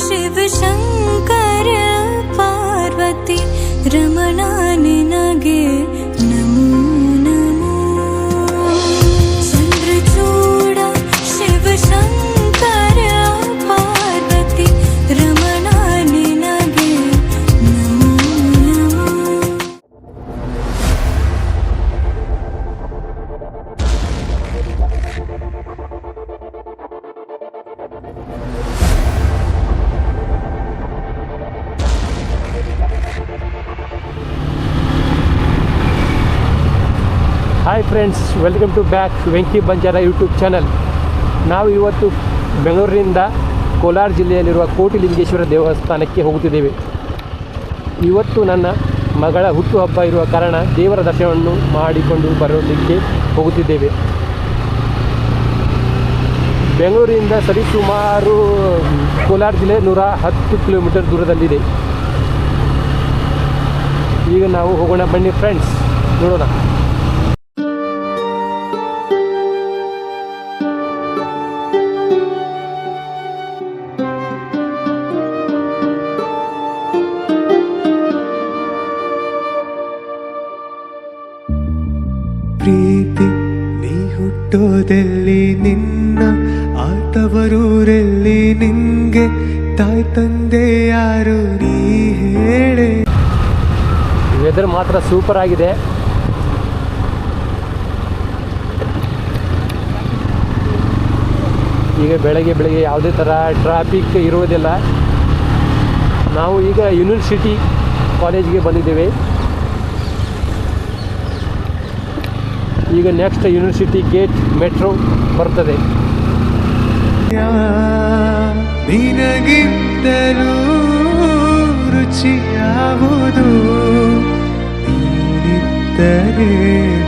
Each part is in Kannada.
शिव शङ्कर पार्वती नगे welcome to back Venki Banjara YouTube channel ನಾವು ಇವತ್ತು ಬೆಂಗಳೂರಿನಿಂದ ಕೋಲಾರ ಜಿಲ್ಲೆಯಲ್ಲಿರುವ ಕೋಟಿಲಿಂಗೇಶ್ವರ ದೇವಸ್ಥಾನಕ್ಕೆ ಹೋಗುತ್ತಿದ್ದೇವೆ. ಇವತ್ತು ನನ್ನ ಮಗಳ ಹುಟ್ಟುಹಬ್ಬ ಇರುವ ಕಾರಣ ದೇವರ ದರ್ಶನವನ್ನು ಮಾಡಿಕೊಂಡು ಬರೋದಕ್ಕೆ ಹೋಗುತ್ತಿದ್ದೇವೆ. ಬೆಂಗಳೂರಿನಿಂದ ಸರಿಸುಮಾರು ಕೋಲಾರ ಜಿಲ್ಲೆ ನೂರ ಹತ್ತು ಕಿಲೋಮೀಟರ್ ದೂರದಲ್ಲಿದೆ. ಈಗ ನಾವು ಹೋಗೋಣ ಬನ್ನಿ ಫ್ರೆಂಡ್ಸ್ ನೋಡೋಣ. ಮಾತ್ರ ಸೂಪರ್ ಆಗಿದೆ. ಈಗ ಬೆಳಗ್ಗೆ ಬೆಳಗ್ಗೆ ಯಾವುದೇ ಥರ ಟ್ರಾಫಿಕ್ ಇರುವುದಿಲ್ಲ. ನಾವು ಈಗ ಯೂನಿವರ್ಸಿಟಿ ಕಾಲೇಜ್ಗೆ ಬಂದಿದ್ದೇವೆ. ಈಗ ನೆಕ್ಸ್ಟ್ ಯೂನಿವರ್ಸಿಟಿ ಗೇಟ್ ಮೆಟ್ರೋ ಬರ್ತದೆ. ನಿನಗಿಂತಲೂ ರುಚಿ ಯಾವುದು ನೀನಿದ್ದರೆ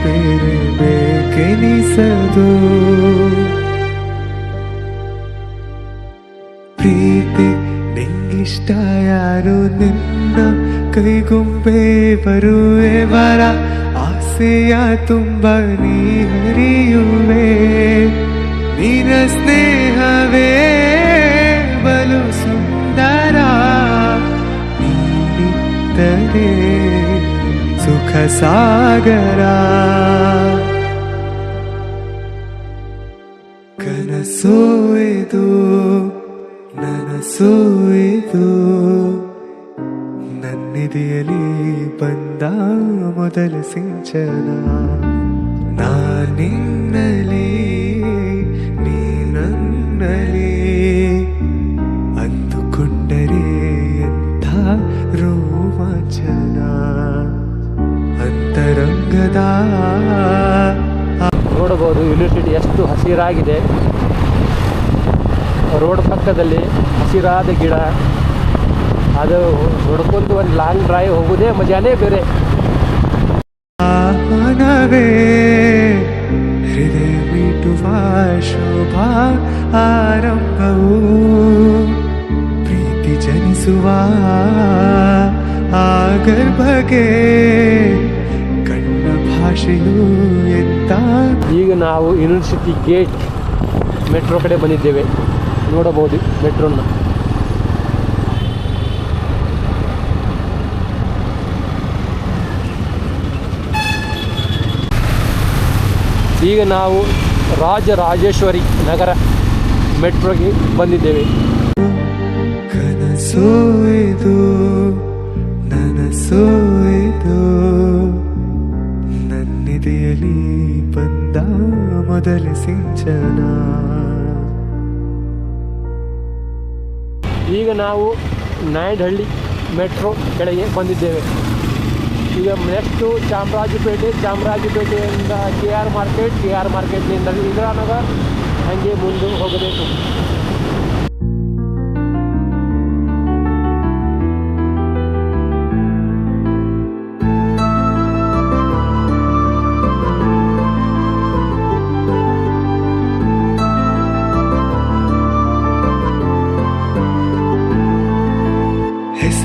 ಬೇರೆ ಬೇಕೆನಿಸದು ಪ್ರೀತಿ ನಿಂಗಿಷ್ಟ ಯಾರು ನಿನ್ನ ಕೈಗೊಂಬೆ ಬರುವೆ ಬರ ಆಸೆಯ ತುಂಬ ನೀ ಹರಿಯುವೆ ನಿನ ಸ್ನೇಹವೇ ಬಲು ಸುಂದರ ನೀನಿದ್ದರೆ ಸುಖ ಸಾಗರ. ಕನಸೋ ಇದು ನನ್ನಿಧಿಯಲ್ಲಿ ಇದು. ನನ್ನಿದೆಯಲಿ ಬಂದ ಮೊದಲ ಸಿಂಚನ. ನಾನಿನ್ನಲಿ ನೋಡಬಹುದು ಯೂನಿವರ್ಸಿಟಿ ಎಷ್ಟು ಹಸಿರಾಗಿದೆ. ರೋಡ್ ಪಕ್ಕದಲ್ಲಿ ಹಸಿರಾದ ಗಿಡ. ಅದು ನೋಡ್ಕೊಂಡು ಒಂದು ಲಾಂಗ್ ಡ್ರೈವ್ ಹೋಗೋದೇ ಮಜಾನೇ ಬೇರೆ. ಶೋಭಾ ಆರಂಭವು. ಪ್ರೀತಿ ಜನಿಸುವ ಆ ಗರ್ಭಗೆ ಈಗ ನಾವು ಯೂನಿವರ್ಸಿಟಿ ಗೇಟ್ ಮೆಟ್ರೋ ಕಡೆ ಬಂದಿದ್ದೇವೆ. ನೋಡಬಹುದು ಮೆಟ್ರೋನ. ಈಗ ನಾವು ರಾಜರಾಜೇಶ್ವರಿ ನಗರ ಮೆಟ್ರೋಗೆ ಬಂದಿದ್ದೇವೆ. ಕನಸೋ ಇದು ಮೊದಲ ಸಿಂಚನ ಈಗ ನಾವು ನಾಯ್ಡಹಳ್ಳಿ ಮೆಟ್ರೋ ಕೆಳಗೆ ಬಂದಿದ್ದೇವೆ. ಈಗ next Chamarajpet, ಚಾಮರಾಜಪೇಟೆಯಿಂದ K R market, K R ಮಾರ್ಕೆಟ್ನಿಂದ Indiranagar ಹಾಗೆ ಮುಂದೆ ಹೋಗಬೇಕು.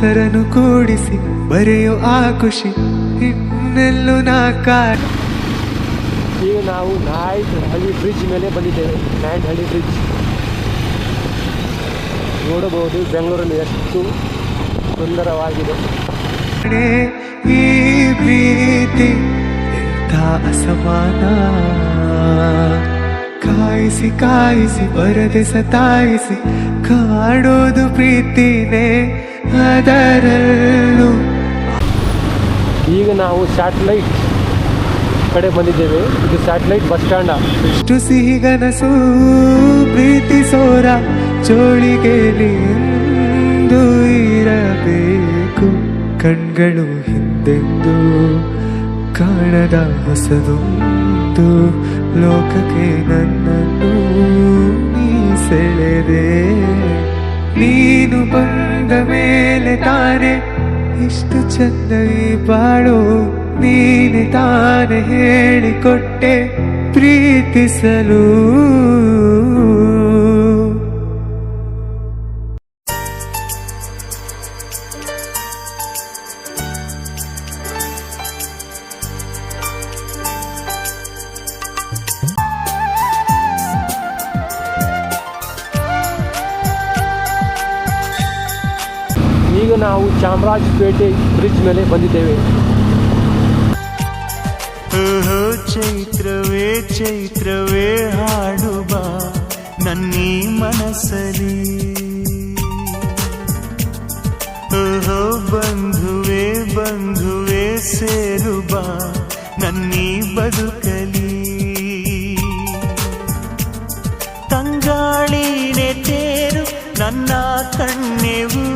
ಹೆಸರನ್ನು ಕೂಡಿಸಿ ಬರೆಯೋ ಆ ಖುಷಿ ಇನ್ನೆಲ್ಲೂ ನಾ ಈಗ ನಾವು ನಾಯ್ಕ ಹಳ್ಳಿ ಬ್ರಿಡ್ಜ್ ಮೇಲೆ ಬಂದಿದ್ದೇವೆ. ನಾಯ್ಡ್ ಹಳ್ಳಿ ಬ್ರಿಡ್ಜ್ ನೋಡಬಹುದು ಬೆಂಗಳೂರಲ್ಲಿ ಎಷ್ಟು ಸುಂದರವಾಗಿದೆ. ಈ ಪ್ರೀತಿ ಎಂಥ ಅಸಮಾನ. ಕಾಯಿಸಿ ಕಾಯಿಸಿ ಬರದೆ ಸತಾಯಿಸಿ ಕಾಡೋದು ಪ್ರೀತಿನೇ ಅದರಲ್ಲೂ. ಈಗ ನಾವು ಸ್ಯಾಟಲೈಟ್ ಕಡೆ ಬಂದಿದ್ದೇವೆ. ಇದು ಸ್ಯಾಟಲೈಟ್ ಬಸ್ ಸ್ಟ್ಯಾಂಡ. ಸಿಹಿ ಸಿಹಿಗನಸು ಪ್ರೀತಿಸೋರ ಸೋರ ಎಂದು ಇರಬೇಕು. ಕಣ್ಗಳು ಹಿಂದೆಂದು ಕಾಣದ ಹೊಸದೊಂದು ಲೋಕಕ್ಕೆ ನನ್ನನ್ನು ನೀ ಸೆಳೆದೆ. ನೀನು ಬಂದ ಮೇಲೆ ತಾನೆ ಇಷ್ಟು ಚಂದ ಬಾಳು. ನೀನೆ ತಾನೆ ಹೇಳಿಕೊಟ್ಟೆ ಪ್ರೀತಿಸಲು. ಚಾಮರಾಜಪೇಟೆ ಬ್ರಿಡ್ಜ್ ಮೇಲೆ ಬಂದಿದ್ದೇವೆ. ಚೈತ್ರವೇ ಚೈತ್ರವೇ, ಹಾಡುವ ನನ್ನೀ ಮನಸ್ಸಲಿ ಓಹೋ, ಬಂಧುವೆ ಬಂಧುವೆ, ಸೇರುವ ನನ್ನೀ ಬದುಕಲಿ. ತಂಗಾಳಿನೆ ತೇರು ನನ್ನ ಕಣ್ಣೆ ಊರು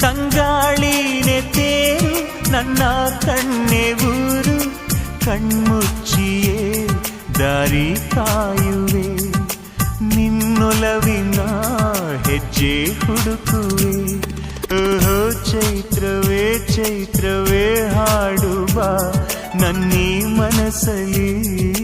ತಂಗಾಳಿನೆ ತೇರು ನನ್ನ ಕಣ್ಣೆ ಊರು, ಕಣ್ಮುಚ್ಚಿಯೇ ದಾರಿ ಕಾಯುವೆ. ನಿನ್ನೊಲವಿನ ಹೆಜ್ಜೆ ಹುಡುಕುವೆ. ಓಹೋ, ಚೈತ್ರವೇ ಚೈತ್ರವೇ ಹಾಡುವ, ನನ್ನೀ ಮನಸ್ಸಲಿ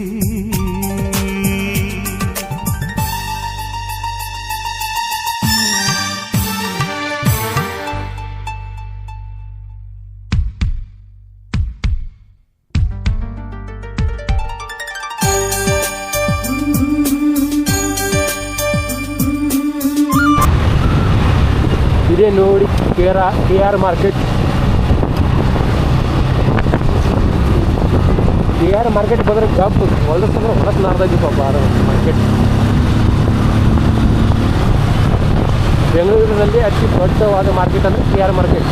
K R market K R market ಬಂದರೆ ಗಪ್ ಹೊಲಸಂದ್ರೆ ಹೊಲಕ್ಕೆ ನಾರ್ದಾಗಿ ಪಾಪ ಅದು ಮಾರ್ಕೆಟ್ ಬೆಂಗಳೂರಿನಲ್ಲಿ ಅತಿ ದೊಡ್ಡವಾದ ಮಾರ್ಕೆಟ್ ಅಂದರೆ ಕೆ ಆರ್ ಮಾರ್ಕೆಟ್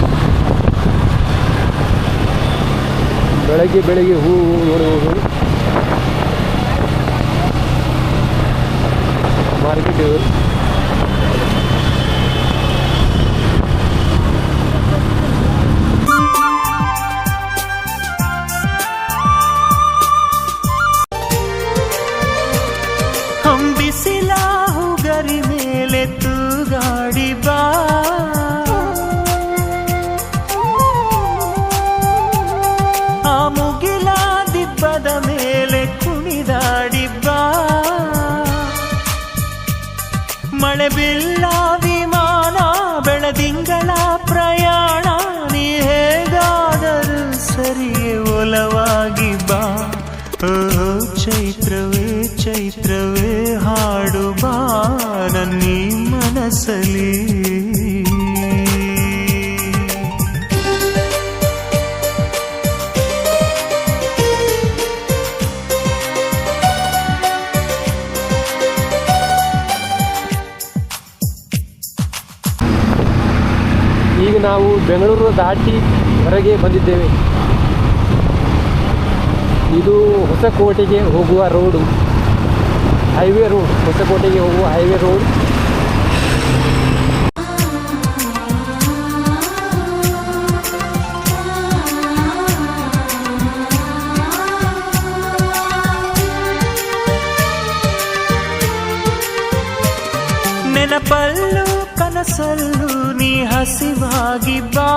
ಬೆಳಗ್ಗೆ ಬೆಳಗ್ಗೆ ಹೂವು ನೋಡುವುದು ಮಾರ್ಕೆಟ್ ಇದು. ಚೈತ್ರವೇ ಹಾಡು ಬಾ ನೀ ಮನಸಲಿ. ಈಗ ನಾವು ಬೆಂಗಳೂರು ದಾಟಿ ಹೊರಗೆ ಬಂದಿದ್ದೇವೆ. ಇದು ಹೊಸಕೋಟೆಗೆ ಹೋಗುವ ರೋಡು. ಹೈವೇ ರೋಡ್ ಹೊಸಕೋಟೆಗೆ ಹೋಗುವ ಹೈವೇ ರೋಡ್ ನೆನಪಲ್ಲೂ ಕನಸಲ್ಲೂ ನೀ ಹಸಿವಾಗಿ ಬಾ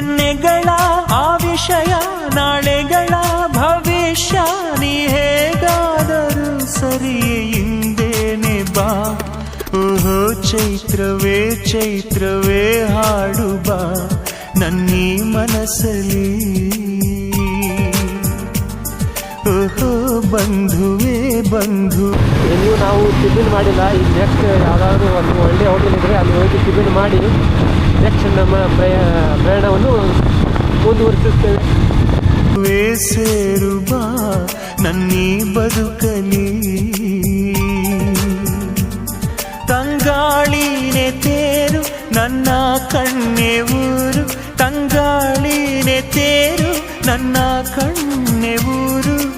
ನೆನ್ನೆಗಳ ಆ ವಿಷಯ ನಾಳೆಗಳ ಭವಿಷ್ಯ, ನೀ ಹೇಗಾದರೂ ಸರಿಯೇ ಹಿಂದೇನೆ ಬಾ. ಓಹೋ, ಚೈತ್ರವೇ ಚೈತ್ರವೇ, ಹಾಡು ಬಾ. ನನ್ನೀ ಮನಸ್ಸಲ್ಲಿ. ಓಹೋ, ಬಂಧುವೇ, ಬಂಧು. ಎಲ್ಲಿಯೂ ನಾವು ಟಿಫಿನ್ ಮಾಡಿಲ್ಲ ಈಗ ನೆಕ್ಸ್ಟ್ ಯಾವುದಾದ್ರೂ ಒಂದು ಒಳ್ಳೆಯ ಹೋಟೆಲ್ ಇದ್ರೆ ಅಲ್ಲಿ ಹೋಗಿ ಟಿಫಿನ್ ಮಾಡಿ. ನೆಕ್ಸ್ಟ್ ನಮ್ಮ ಪ್ರಯ, ಪ್ರಯಾಣವನ್ನು ಮುಂದುವರಿಸುತ್ತೇವೆ. ವೇ ಸೇರು ಬಾ ನನ್ನೀ ಬದುಕಲಿ. ತಂಗಾಳಿನೇ ತೇರು, ನನ್ನ ಕಣ್ಣೆ ಊರು. ತಂಗಾಳಿನೇ ತೇರು, ನನ್ನ ಕಣ್ಣೆ ಊರು.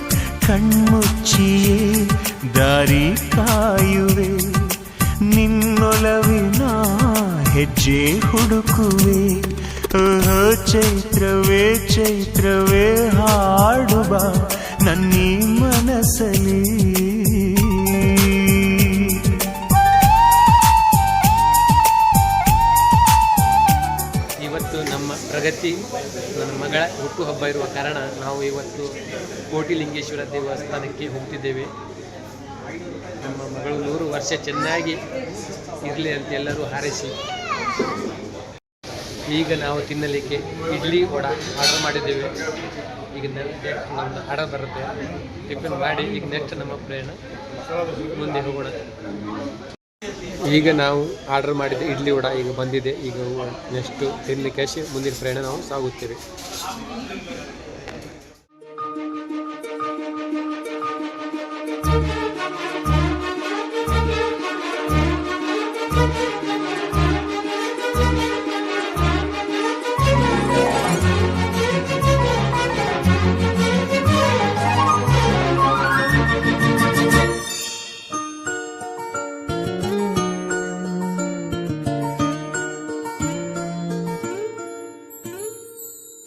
ಕಣ್ಮುಚ್ಚಿಯೇ ದಾರಿ ಕಾಯುವೆ. ಹೆಜ್ಜೆ ಹುಡುಕುವೆ. ಚೈತ್ರವೇ ಚೈತ್ರವೇ, ಹಾಡುವ ನನ್ನೀ ಮನಸ್ಸಲಿ ಇವತ್ತು ನಮ್ಮ ಪ್ರಗತಿ, ನನ್ನ ಮಗಳ ಹುಟ್ಟುಹಬ್ಬ ಇರುವ ಕಾರಣ ನಾವು ಇವತ್ತು ಕೋಟಿಲಿಂಗೇಶ್ವರ ದೇವಸ್ಥಾನಕ್ಕೆ ಹೋಗ್ತಿದ್ದೇವೆ. ನಮ್ಮ ಮಗಳು ನೂರು ವರ್ಷ ಚೆನ್ನಾಗಿ ಇರಲಿ ಅಂತ ಎಲ್ಲರೂ ಹಾರೈಸಿ. ಈಗ ನಾವು ತಿನ್ನಲಿಕ್ಕೆ ಇಡ್ಲಿ ವಡ ಆರ್ಡರ್ ಮಾಡಿದ್ದೇವೆ. ಈಗ ನೆಕ್ಸ್ಟ್ ನಮ್ಮದು ಆರ್ಡರ್ ಬರುತ್ತೆ. ಟಿಫಿನ್ ಮಾಡಿ ಈಗ ನೆಕ್ಸ್ಟ್ ನಮ್ಮ ಪ್ರಯಾಣ ಮುಂದೆ ಹೋಗೋಣ. ಈಗ ನಾವು ಆರ್ಡರ್ ಮಾಡಿದ ಇಡ್ಲಿ ವಡ ಈಗ ಬಂದಿದೆ. ಈಗ ನೆಕ್ಸ್ಟು ತಿನ್ನಲಿಕ್ಕೆ ಮುಂದಿನ ಪ್ರಯಾಣ ನಾವು ಸಾಗುತ್ತೇವೆ.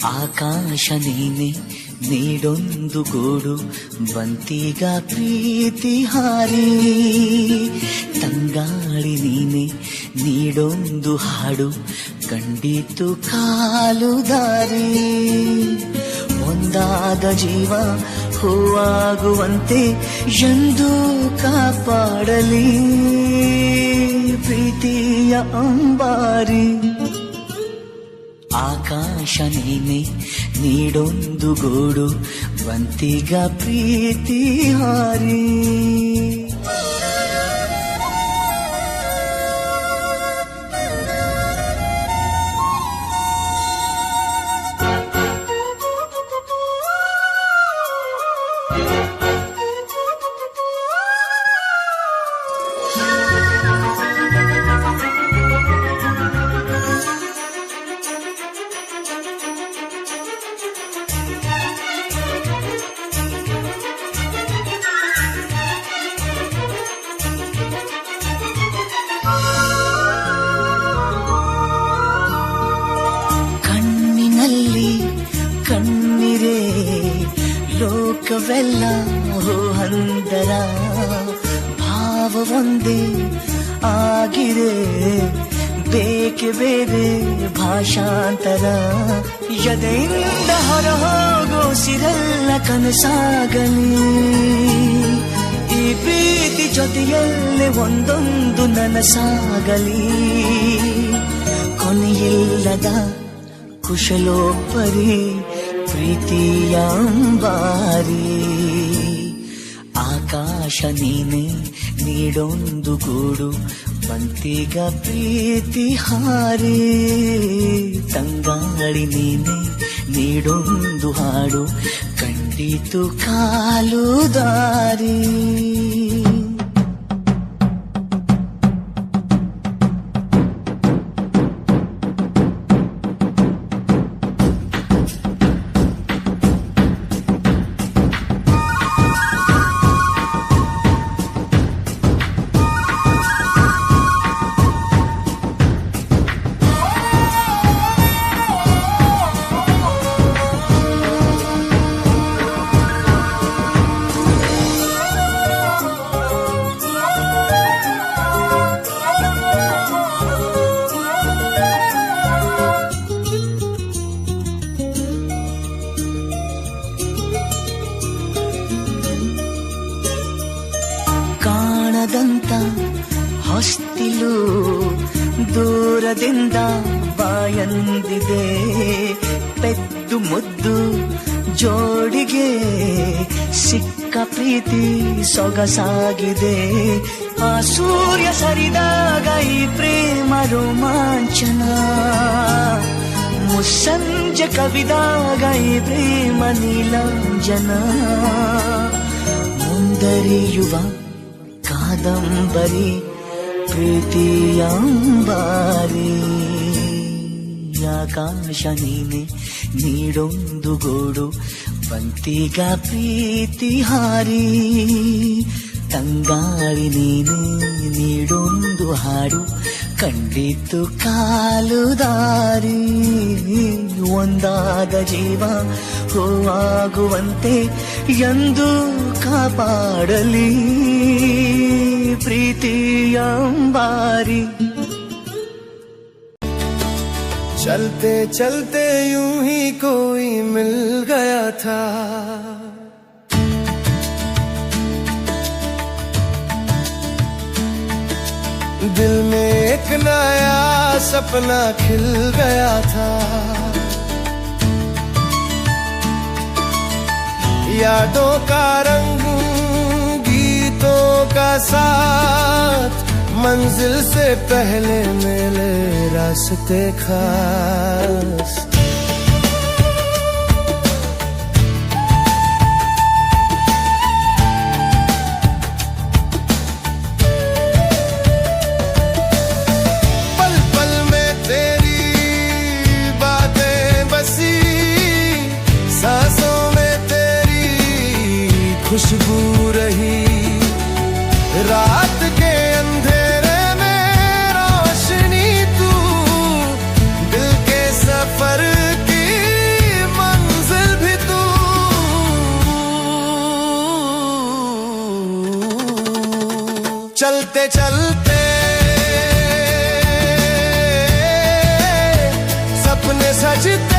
ಆಕಾಶ ನೀನೆ ನೀಡೊಂದು ಗೂಡು ಬಂತೀಗ ಪ್ರೀತಿ ಹಾರಿ. ತಂಗಾಳಿ ನೀನೆ ನೀಡೊಂದು ಹಾಡು, ಕಂಡಿತು ಕಾಲು ದಾರಿ. ಒಂದಾದ ಜೀವ ಹೂವಾಗುವಂತೆ ಎಂದು ಕಾಪಾಡಲಿ. ಪ್ರೀತಿಯ ಅಂಬಾರಿ. ಆಕಾಶ ನೀನೆ ನೀಡೊಂದು ಗೂಡು ಬಂತಿಗ ಪ್ರೀತಿ ಹಾರಿ ಕಣ್ಣಿನಲ್ಲಿ ಒಂದೊಂದು ನನಸಾಗಲಿ. ಕೊನೆಯಿಲ್ಲದ ಕುಶಲೋಪರಿ, ಪ್ರೀತಿಯ ಆಕಾಶ ನೀನೆ ನೀಡೊಂದು ಗೂಡು, ಬಂತಿಗ ಪ್ರೀತಿ ಹಾರಿ. ತಂಗಾಳಿ ನೀನೆ ನೀಡೊಂದು ಹಾಡು, ಕಂಡಿತು ಕಾಲು ದಾರಿ. ಸೊಗಸಾಗಿದೆ ಆ ಸೂರ್ಯ ಸರಿದಾಗ ಈ ಪ್ರೇಮ ರೋಮಾಂಚನ ಮುಸ್ಸಂಜೆ ಕವಿದಾಗ ಈ ಪ್ರೇಮ ನೀಲಾಂಜನ ಮುಂದರಿಯುವ ಕಾದಂಬರಿ ಪ್ರೀತಿಯಂಬಾರಿ ಆಕಾಶ ನೀನೆ ನೀಡೊಂದು ಗೋಡು ಬಂತಿಗ ಪ್ರೀತಿ ಹಾರಿ, ತಂಗಾಳಿ ನೀನು ನೀಡೊಂದು ಹಾಡು ಕಂಡಿತು ಕಾಲು ದಾರಿ. ಒಂದಾದ ಜೀವ ಹೂವಾಗುವಂತೆ ಎಂದು ಕಾಪಾಡಲಿ ಪ್ರೀತಿಯಂಬಾರಿ चलते चलते यूँ ही कोई मिल गया था। दिल में एक नया सपना खिल गया था। यादों का रंग गीतों का साथ मंजिल से पहले मेले रास्ते खास। चलते चलते। सपने सजते।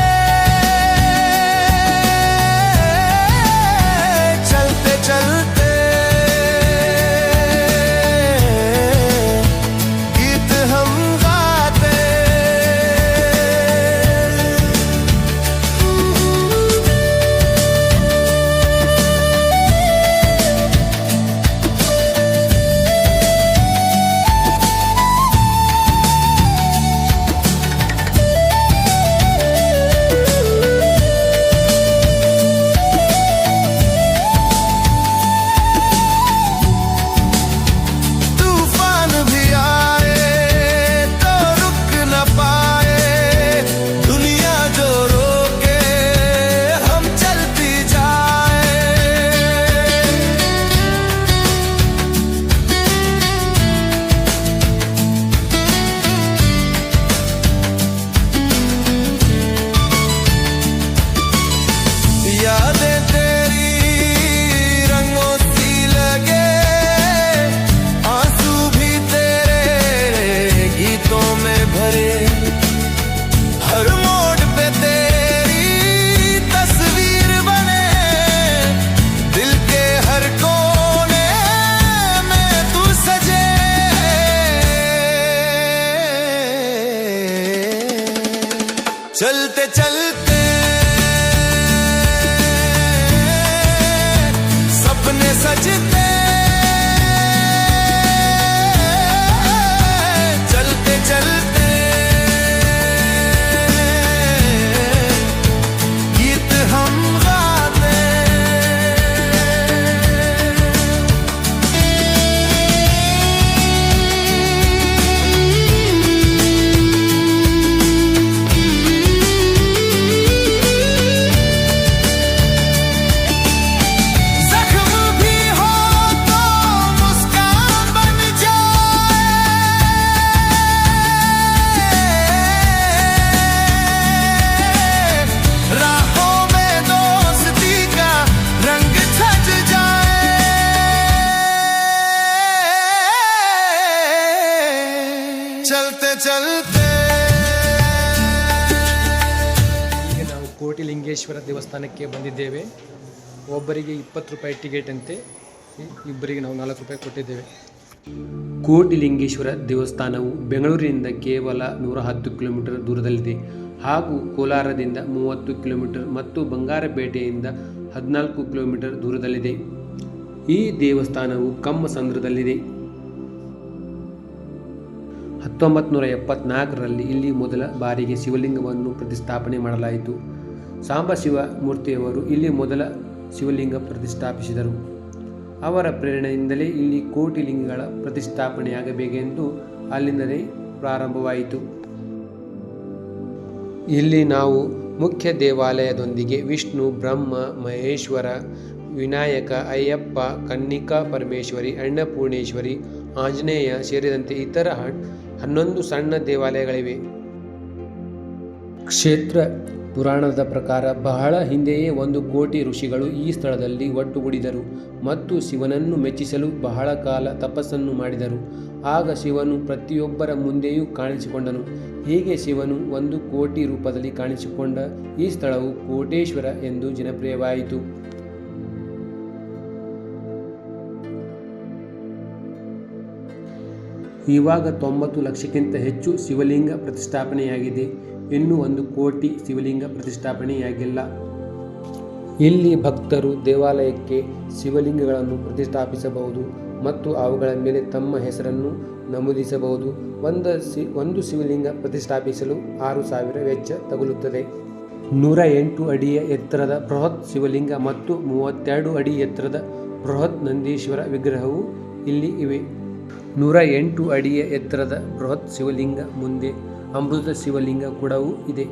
ಚಲತೆ ಚಲತೆ. ಈಗ ನಾವು ಕೋಟಿಲಿಂಗೇಶ್ವರ ದೇವಸ್ಥಾನಕ್ಕೆ ಬಂದಿದ್ದೇವೆ. ಒಬ್ಬರಿಗೆ ಇಪ್ಪತ್ತು ರೂಪಾಯಿ ಟಿಕೆಟ್ ಅಂತೆ. ಇಬ್ಬರಿಗೆ ನಾವು ನಾಲ್ಕು ರೂಪಾಯಿ ಕೊಟ್ಟಿದ್ದೇವೆ. ಕೋಟಿಲಿಂಗೇಶ್ವರ ದೇವಸ್ಥಾನವು ಬೆಂಗಳೂರಿನಿಂದ ಕೇವಲ ನೂರ ಹತ್ತು ಕಿಲೋಮೀಟರ್ ದೂರದಲ್ಲಿದೆ. ಹಾಗೂ ಕೋಲಾರದಿಂದ ಮೂವತ್ತು ಕಿಲೋಮೀಟರ್ ಮತ್ತು ಬಂಗಾರಪೇಟೆಯಿಂದ ಹದಿನಾಲ್ಕು ಕಿಲೋಮೀಟರ್ ದೂರದಲ್ಲಿದೆ. ಈ ದೇವಸ್ಥಾನವು ಕಮ್ಮ ಸಂದ್ರದಲ್ಲಿದೆ ಹತ್ತೊಂಬತ್ತು ನೂರ ಎಪ್ಪತ್ನಾಲ್ಕರಲ್ಲಿ ಇಲ್ಲಿ ಮೊದಲ ಬಾರಿಗೆ ಶಿವಲಿಂಗವನ್ನು ಪ್ರತಿಷ್ಠಾಪನೆ ಮಾಡಲಾಯಿತು. ಸಾಂಬಶಿವ ಮೂರ್ತಿಯವರು ಇಲ್ಲಿ ಮೊದಲ ಶಿವಲಿಂಗ ಪ್ರತಿಷ್ಠಾಪಿಸಿದರು. ಅವರ ಪ್ರೇರಣೆಯಿಂದಲೇ ಇಲ್ಲಿ ಕೋಟಿ ಲಿಂಗಗಳ ಪ್ರತಿಷ್ಠಾಪನೆಯಾಗಬೇಕೆಂದು ಅಲ್ಲಿಂದಲೇ ಪ್ರಾರಂಭವಾಯಿತು. ಇಲ್ಲಿ ನಾವು ಮುಖ್ಯ ದೇವಾಲಯದೊಂದಿಗೆ ವಿಷ್ಣು, ಬ್ರಹ್ಮ, ಮಹೇಶ್ವರ, ವಿನಾಯಕ, ಅಯ್ಯಪ್ಪ, ಕನ್ನಿಕಾ ಪರಮೇಶ್ವರಿ ಅನ್ನಪೂರ್ಣೇಶ್ವರಿ ಆಂಜನೇಯ ಸೇರಿದಂತೆ ಇತರ ಹನ್ನೊಂದು ಸಣ್ಣ ದೇವಾಲಯಗಳಿವೆ. ಕ್ಷೇತ್ರ ಪುರಾಣದ ಪ್ರಕಾರ ಬಹಳ ಹಿಂದೆಯೇ ಒಂದು ಕೋಟಿ ಋಷಿಗಳು ಈ ಸ್ಥಳದಲ್ಲಿ ಒಟ್ಟುಗೂಡಿದರು ಮತ್ತು ಶಿವನನ್ನು ಮೆಚ್ಚಿಸಲು ಬಹಳ ಕಾಲ ತಪಸ್ಸನ್ನು ಮಾಡಿದರು. ಆಗ ಶಿವನು ಪ್ರತಿಯೊಬ್ಬರ ಮುಂದೆಯೂ ಕಾಣಿಸಿಕೊಂಡನು. ಹೀಗೆ ಶಿವನು ಒಂದು ಕೋಟಿ ರೂಪದಲ್ಲಿ ಕಾಣಿಸಿಕೊಂಡ ಈ ಸ್ಥಳವು ಕೋಟೇಶ್ವರ ಎಂದು ಜನಪ್ರಿಯವಾಯಿತು. ಇವಾಗ ತೊಂಬತ್ತು ಲಕ್ಷಕ್ಕಿಂತ ಹೆಚ್ಚು ಶಿವಲಿಂಗ ಪ್ರತಿಷ್ಠಾಪನೆಯಾಗಿದೆ. ಇನ್ನೂ ಒಂದು ಕೋಟಿ ಶಿವಲಿಂಗ ಪ್ರತಿಷ್ಠಾಪನೆಯಾಗಿಲ್ಲ. ಇಲ್ಲಿ ಭಕ್ತರು ದೇವಾಲಯಕ್ಕೆ ಶಿವಲಿಂಗಗಳನ್ನು ಪ್ರತಿಷ್ಠಾಪಿಸಬಹುದು ಮತ್ತು ಅವುಗಳ ಮೇಲೆ ತಮ್ಮ ಹೆಸರನ್ನು ನಮೂದಿಸಬಹುದು. ಒಂದು ಸಿ ಒಂದು ಶಿವಲಿಂಗ ಪ್ರತಿಷ್ಠಾಪಿಸಲು ಆರು ಸಾವಿರ ವೆಚ್ಚ ತಗುಲುತ್ತದೆ. ನೂರ ಎಂಟು ಅಡಿಯ ಎತ್ತರದ ಬೃಹತ್ ಶಿವಲಿಂಗ ಮತ್ತು ಮೂವತ್ತೆರಡು ಅಡಿ ಎತ್ತರದ ಬೃಹತ್ ನಂದೀಶ್ವರ ವಿಗ್ರಹವು ಇಲ್ಲಿ ಇವೆ. ನೂರ ಎಂಟು ಅಡಿಯ ಎತ್ತರದ ಬೃಹತ್ ಶಿವಲಿಂಗ ಮುಂದೆ ಅಮೃತ ಶಿವಲಿಂಗ ಕೂಡವೂ ಇದೆ.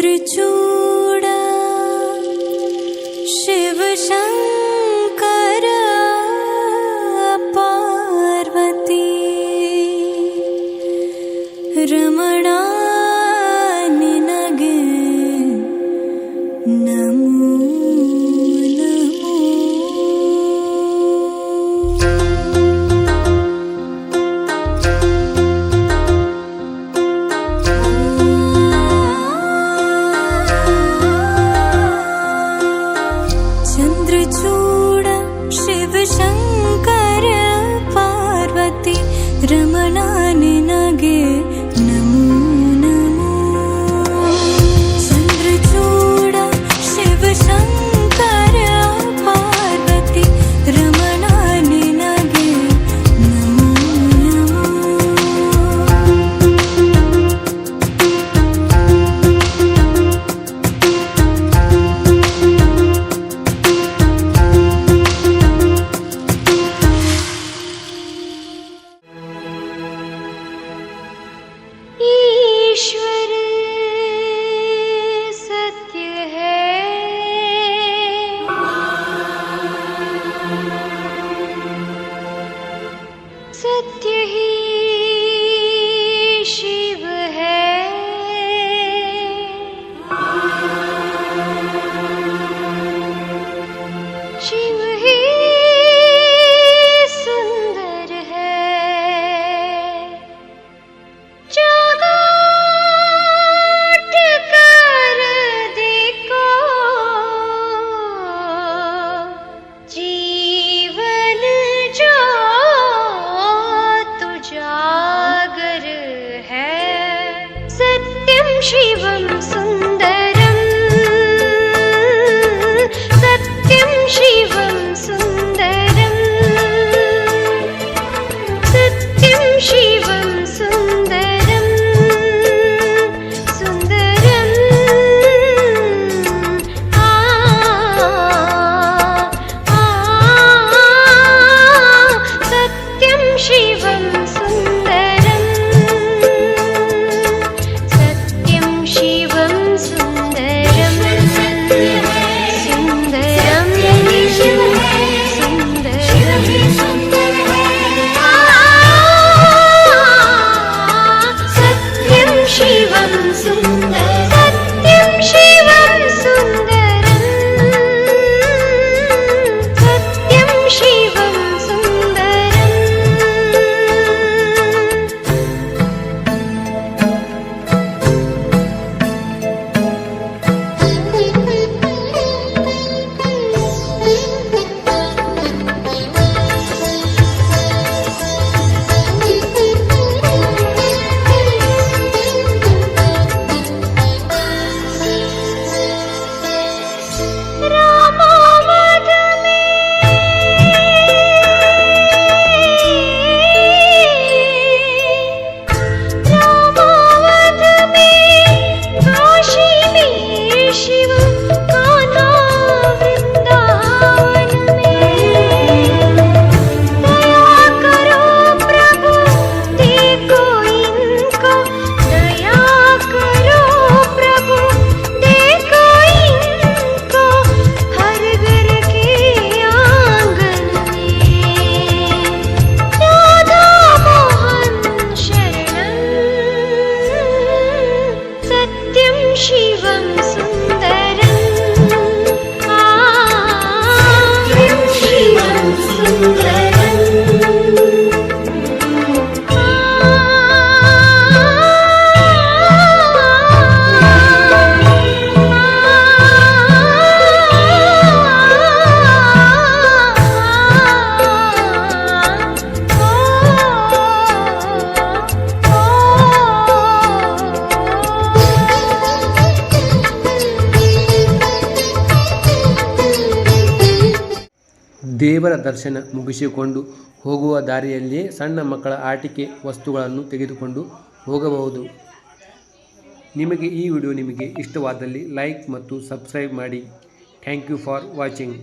त्रिचूड शिवशा ದೇವರ ದರ್ಶನ ಮುಗಿಸಿಕೊಂಡು ಹೋಗುವ ದಾರಿಯಲ್ಲಿಯೇ ಸಣ್ಣ ಮಕ್ಕಳ ಆಟಿಕೆ ವಸ್ತುಗಳನ್ನು ತೆಗೆದುಕೊಂಡು ಹೋಗಬಹುದು. ನಿಮಗೆ ಈ ವಿಡಿಯೋ ನಿಮಗೆ ಇಷ್ಟವಾದಲ್ಲಿ ಲೈಕ್ ಮತ್ತು ಸಬ್ಸ್ಕ್ರೈಬ್ ಮಾಡಿ. Thank you for watching.